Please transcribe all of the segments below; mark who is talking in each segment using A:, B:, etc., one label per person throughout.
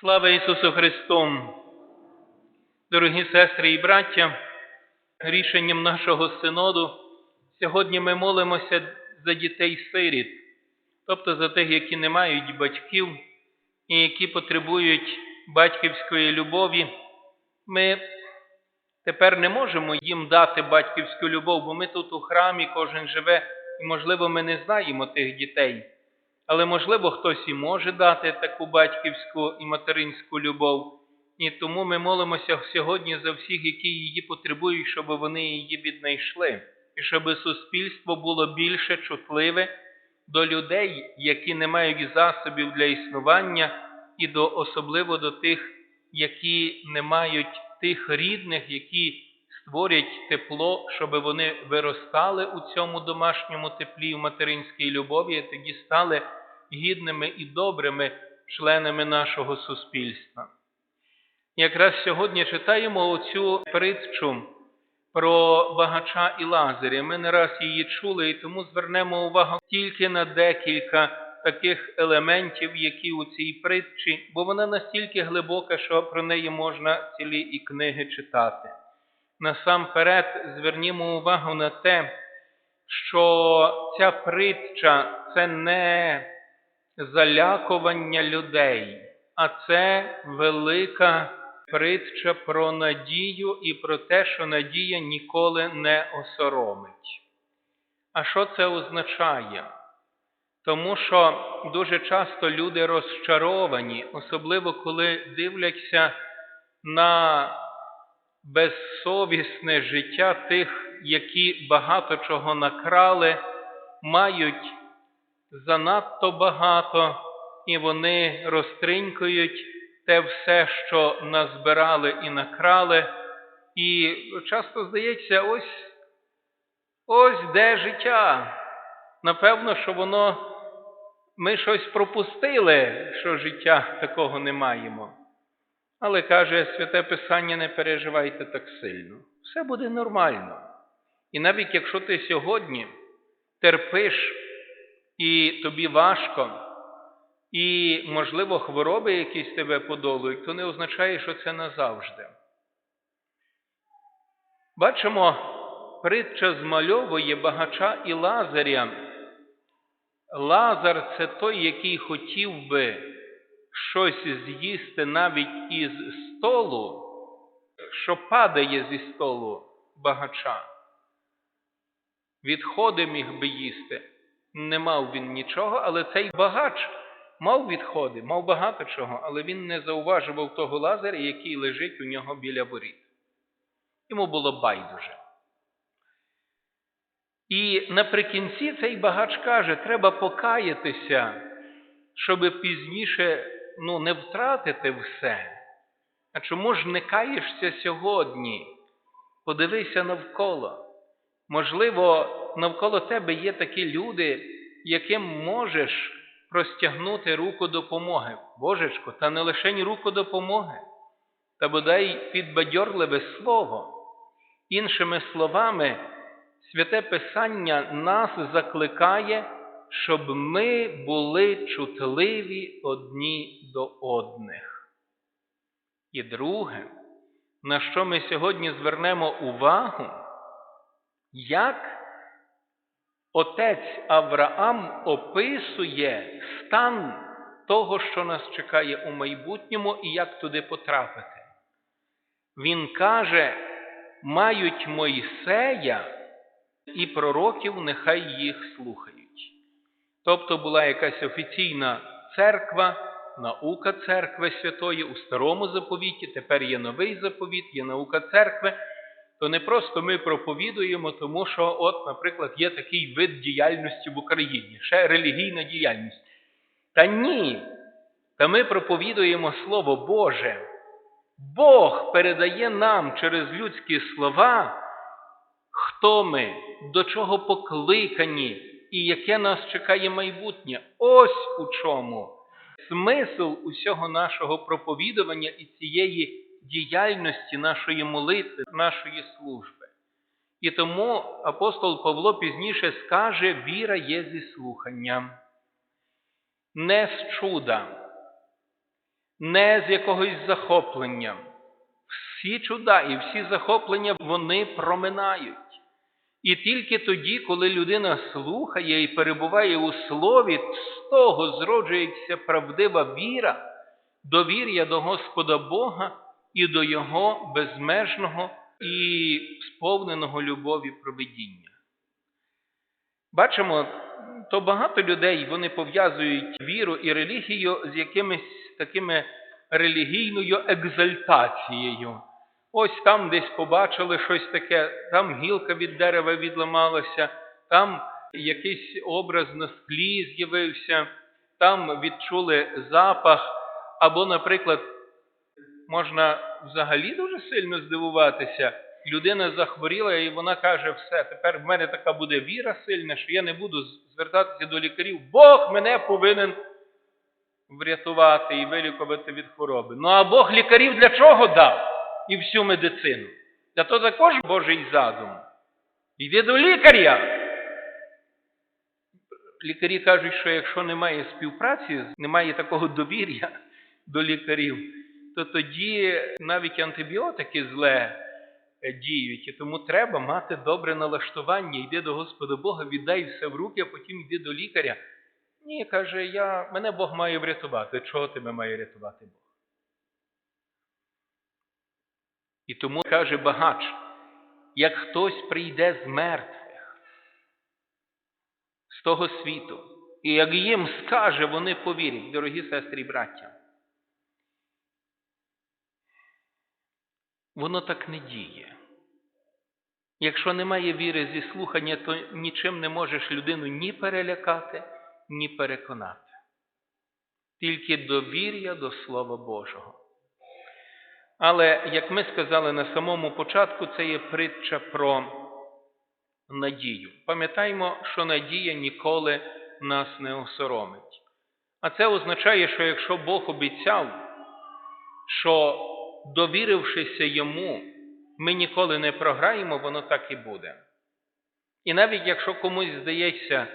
A: Слава Ісусу Христу! Дорогі сестри і браття, рішенням нашого синоду сьогодні ми молимося за дітей-сиріт, тобто за тих, які не мають батьків і які потребують батьківської любові. Ми тепер не можемо їм дати батьківську любов, бо ми тут у храмі, кожен живе, і, можливо, ми не знаємо тих дітей. Але, можливо, хтось і може дати таку батьківську і материнську любов. І тому ми молимося сьогодні за всіх, які її потребують, щоб вони її віднайшли, і щоб суспільство було більше чутливе до людей, які не мають засобів для існування, і до, особливо до тих, які не мають тих рідних, які створять тепло, щоб вони виростали у цьому домашньому теплі, в материнській любові, і тоді стали гідними і добрими членами нашого суспільства. Якраз сьогодні читаємо оцю притчу про багача і Лазаря. Ми не раз її чули, і тому звернемо увагу тільки на декілька таких елементів, які у цій притчі, бо вона настільки глибока, що про неї можна цілі і книги читати. Насамперед звернімо увагу на те, що ця притча це не залякування людей, а це велика притча про надію і про те, що надія ніколи не осоромить. А що це означає? Тому що дуже часто люди розчаровані, особливо коли дивляться на безсовісне життя тих, які багато чого накрали, мають занадто багато, і вони розтринькують те все, що назбирали і накрали. І часто здається, ось ось де життя. Напевно, що воно ми щось пропустили, що життя такого не маємо. Але каже Святе Писання, не переживайте так сильно. Все буде нормально. І навіть якщо ти сьогодні терпиш і тобі важко, і, можливо, хвороби якісь тебе подолують, то не означає, що це назавжди. Бачимо, притча змальовує багача і Лазаря. Лазар це той, який хотів би щось з'їсти навіть із столу, що падає зі столу багача. Відходи міг би їсти. Не мав він нічого, але цей багач мав відходи, мав багато чого, але він не зауважував того лазаря, який лежить у нього біля воріт. Йому було байдуже. І наприкінці цей багач каже, треба покаятися, щоб пізніше ну, не втратити все. А чому ж не каєшся сьогодні? Подивися навколо. Можливо, навколо тебе є такі люди, яким можеш простягнути руку допомоги. Божечко, та не лише руку допомоги, та бодай підбадьорливе слово. Іншими словами, святе Писання нас закликає, щоб ми були чутливі одні до одних. І друге, на що ми сьогодні звернемо увагу, як отець Авраам описує стан того, що нас чекає у майбутньому, і як туди потрапити. Він каже, мають Мойсея і пророків, нехай їх слухають. Тобто була якась офіційна церква, наука церкви святої у старому заповіті, тепер є новий заповіт, є наука церкви. То не просто ми проповідуємо, тому що, от, наприклад, є такий вид діяльності в Україні, ще релігійна діяльність. Та ні. Та ми проповідуємо Слово Боже. Бог передає нам через людські слова, хто ми, до чого покликані і яке нас чекає майбутнє. Ось у чому смисл усього нашого проповідування і цієї діяльності нашої молитви, нашої служби. І тому апостол Павло пізніше скаже, віра є зі слуханням, не з чуда. не з якогось захоплення. Всі чуда і всі захоплення вони проминають. І тільки тоді, коли людина слухає і перебуває у слові, з того зроджується правдива віра, довір'я до Господа Бога і до Його безмежного і сповненого любові проведіння. Бачимо, то багато людей вони пов'язують віру і релігію з якимись такими релігійною екзальтацією. Ось там десь побачили щось таке, там гілка від дерева відламалася, там якийсь образ на склі з'явився, там відчули запах, або, наприклад, можна взагалі дуже сильно здивуватися. Людина захворіла, і вона каже, все, тепер в мене така буде віра сильна, що я не буду звертатися до лікарів. Бог мене повинен врятувати і вилікувати від хвороби. Ну а Бог лікарів для чого дав? І всю медицину. Та то також Божий задум. Йди до лікаря. Лікарі кажуть, що якщо немає співпраці, немає такого довір'я до лікарів, то тоді навіть антибіотики зле діють. І тому треба мати добре налаштування. Йди до Господа Бога, віддай все в руки, а потім йди до лікаря. Ні, каже, я, мене Бог має врятувати. Чого тебе має рятувати Бог? І тому каже багач, як хтось прийде з мертвих з того світу, і як їм скаже, вони повірять, дорогі сестри і браття. Воно так не діє. Якщо немає віри зі слухання, то нічим не можеш людину ні перелякати, ні переконати. Тільки довір'я до Слова Божого. Але, як ми сказали на самому початку, це є притча про надію. Пам'ятаємо, що надія ніколи нас не осоромить. А це означає, що якщо Бог обіцяв, що довірившися йому, ми ніколи не програємо, воно так і буде. І навіть якщо комусь здається,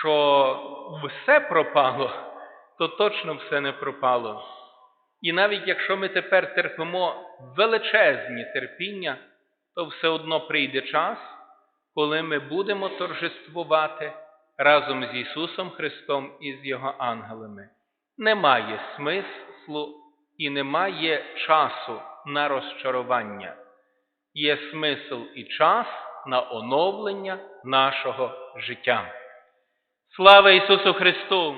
A: що все пропало, то точно все не пропало. І навіть якщо ми тепер терпимо величезні терпіння, то все одно прийде час, коли ми будемо торжествувати разом з Ісусом Христом і з Його ангелами. Немає смислу і немає часу на розчарування. Є смисл і час на оновлення нашого життя. Слава Ісусу Христу!